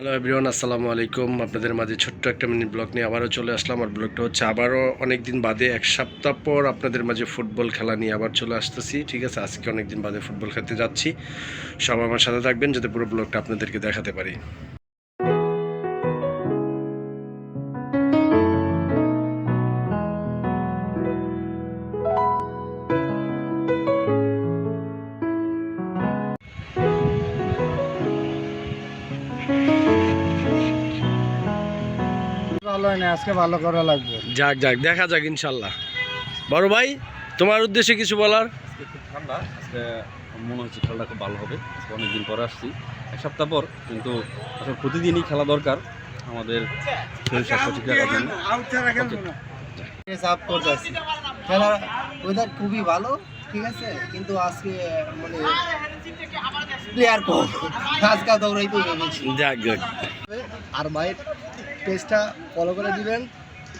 Hello everyone আসসালামু আলাইকুম। আপনাদের মাঝে ছোট্ট একটা মিনি ব্লগ নিয়ে আবারও চলে আসলাম। আর ব্লগটা হচ্ছে আবারও অনেকদিন বাদে, এক সপ্তাহ পর আপনাদের মাঝে ফুটবল খেলা নিয়ে আবার চলে আসতেছি। ঠিক আছে, আজকে অনেকদিন বাদে ফুটবল খেলতে যাচ্ছি। সব আমার সাথে থাকবেন, যাতে পুরো ব্লগটা আপনাদেরকে দেখাতে পারি। হয় না আজকে ভালো করা লাগবে। যাক যাক দেখা যাক ইনশাল্লাহ। বড় ভাই তোমার উদ্দেশ্যে কিছু বলার? খুব ঠান্ডা আজকে মনে হচ্ছে খেলাটা খুব ভালো হবে। আজকে অনেকদিন পরে আসছি। এক সপ্তাহ পর কিন্তু আসলে প্রতিদিনই খেলা দরকার আমাদের শরীর স্বাস্থ্য ঠিক রাখার জন্য। করতেছি খেলা ওয়েদার খুবই ভালো ঠিক আছে? কিন্তু আজকে মানে প্লেয়ার কম। আজকাল দৌড়াইতে যাক যাক। আর ভাইয়ের পেজটা ফলো করে দিবেন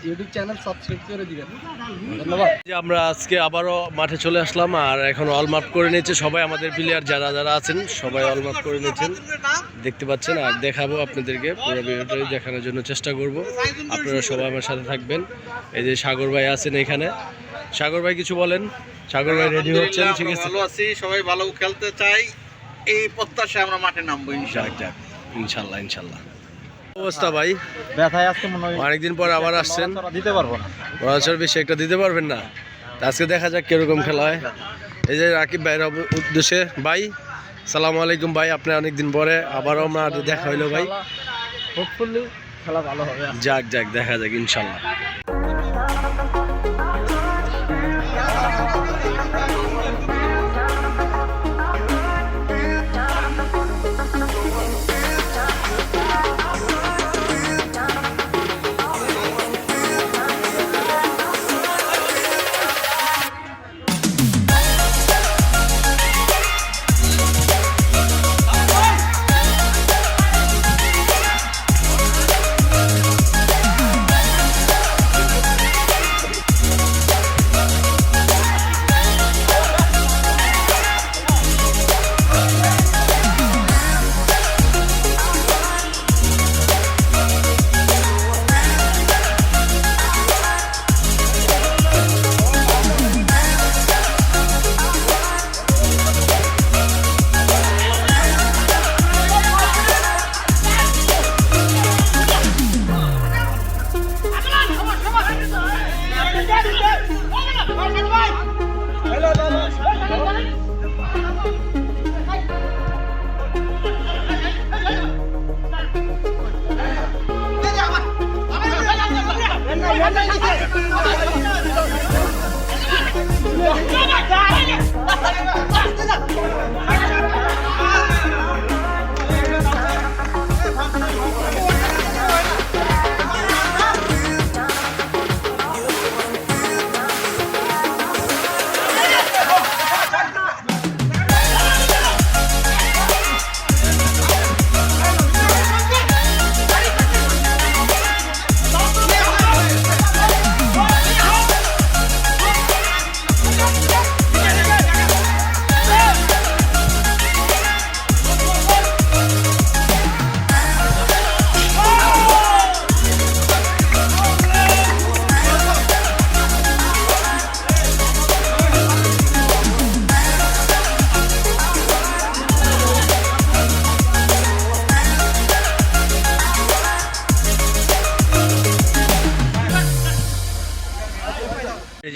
ইউটিউব চ্যানেল সাবস্ক্রাইব করে দিবেন। ধন্যবাদ। যে আমরা আজকে আবারও মাঠে চলে আসলাম আর এখন অলমাপ করে নিয়েছে সবাই আমাদের প্লেয়ার যারা যারা আছেন সবাই অলমাপ করে নিয়েছেন। দেখতে পাচ্ছেন আর দেখাবো আপনাদেরকে পুরো ভিডিওটাই দেখানোর জন্য চেষ্টা করব। আপনারা সবাই আমার সাথে থাকবেন। এই যে সাগর ভাই আছেন এখানে। সাগর ভাই কিছু বলেন? সাগর ভাই রেডি হচ্ছেন ঠিক আছে? ভালো আছি সবাই ভালো খেলতে চাই। এই প্রত্যাশা আমরা মাঠে নামবো ইনশাআল্লাহ। যাক ইনশাল্লাহ ইনশাল্লাহ অবস্থা ভাই? ব্যথায় আজকে মনে হয় অনেকদিন পর আবার আসছেন। দিতে পারব না। বছর বেশি একটা দিতে পারবেন না। আজকে দেখা যাক কীরকম খেলা হয়। এই যে রাকিব ভাইয়ের উদ্দেশ্যে ভাই সালাম আলাইকুম ভাই আপনি অনেকদিন পরে আবারও আমরা দেখা হইল ভাই। হোপফুলি খেলা ভালো হবে। যাক যাক দেখা যাক ইনশাল্লাহ। Ah!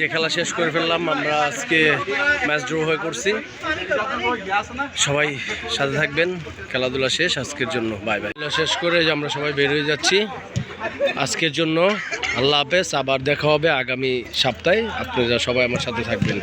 যে খেলা শেষ করে ফেললাম। আমরা আজকে ম্যাচ ড্র হয়ে করছি। সবাই সাথে থাকবেন। খেলাধুলা শেষ আজকের জন্য। Bye bye. খেলা শেষ করে যে আমরা সবাই বের হয়ে যাচ্ছি। আজকের জন্য আল্লাহ হাফেজ। আবার দেখা হবে আগামী সপ্তাহে। আপনারা সবাই আমার সাথে থাকবেন।